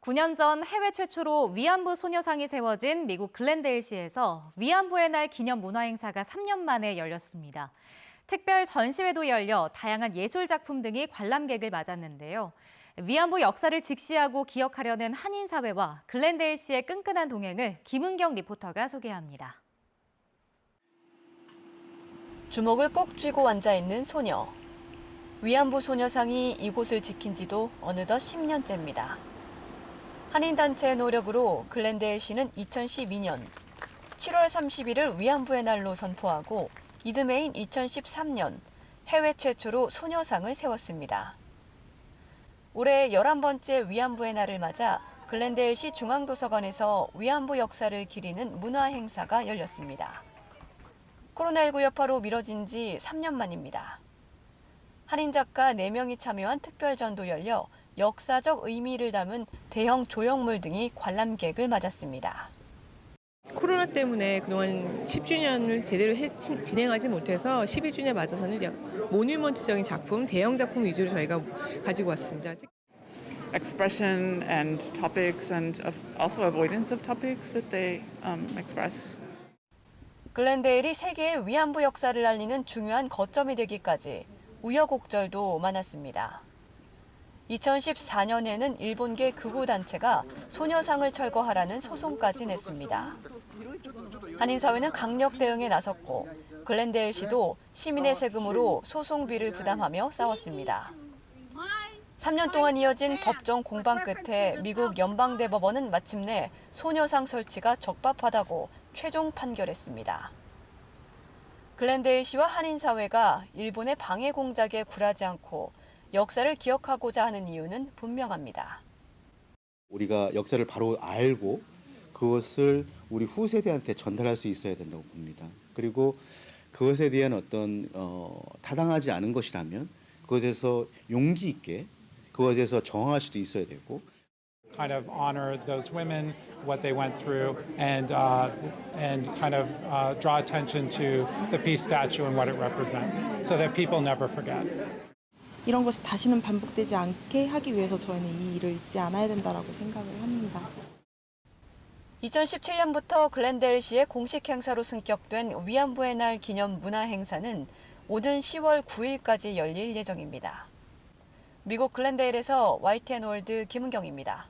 9년 전 해외 최초로 위안부 소녀상이 세워진 미국 글렌데일시에서 위안부의 날 기념 문화 행사가 3년 만에 열렸습니다. 특별 전시회도 열려 다양한 예술 작품 등이 관람객을 맞았는데요. 위안부 역사를 직시하고 기억하려는 한인 사회와 글렌데일시의 끈끈한 동행을 김은경 리포터가 소개합니다. 주먹을 꼭 쥐고 앉아 있는 소녀. 위안부 소녀상이 이곳을 지킨 지도 어느덧 10년째입니다. 한인단체의 노력으로 글렌데일 시는 2012년 7월 30일을 위안부의 날로 선포하고 이듬해인 2013년 해외 최초로 소녀상을 세웠습니다. 올해 11번째 위안부의 날을 맞아 글렌데일시 중앙도서관에서 위안부 역사를 기리는 문화 행사가 열렸습니다. 코로나19 여파로 미뤄진 지 3년 만입니다. 한인 작가 4명이 참여한 특별전도 열려 역사적 의미를 담은 대형 조형물 등이 관람객을 맞았습니다. 코로나 때문에 그동안 10주년을 제대로 해- 치- 진행하지 못해서 12주년 맞아서는 약 모뉴먼트적인 작품, 대형 작품 위주로 저희가 가지고 왔습니다. expression and topics and also avoidance of topics that they um, express. 글렌데일이 세계의 위안부 역사를 알리는 중요한 거점이 되기까지 우여곡절도 많았습니다. 2014년에는 일본계 극우단체가 소녀상을 철거하라는 소송까지 냈습니다. 한인사회는 강력 대응에 나섰고 글렌데일 시도 시민의 세금으로 소송비를 부담하며 싸웠습니다. 3년 동안 이어진 법정 공방 끝에 미국 연방대법원은 마침내 소녀상 설치가 적법하다고 최종 판결했습니다. 글렌데일 시와 한인사회가 일본의 방해 공작에 굴하지 않고 역사를 기억하고자 하는 이유는 분명합니다. 우리가 역사를 바로 알고 그것을 우리 후세대한테 전달할 수 있어야 된다고 봅니다. 그리고 그것에 대한 어떤 어, 타당하지 않은 것이라면 그것에서 용기 있게 그것에서 정화할 수도 있어야 되고 kind of honor those women, what they went through, and uh, and kind of uh, draw attention to the peace statue and what it represents, so that people never forget. 이런 것이 다시는 반복되지 않게 하기 위해서 저희는 이 일을 잊지 않아야 된다라고 생각을 합니다. 2017년부터 글렌데일시의 공식 행사로 승격된 위안부의 날 기념 문화 행사는 오는 10월 9일까지 열릴 예정입니다. 미국 글렌데일에서 YTN 월드 김은경입니다.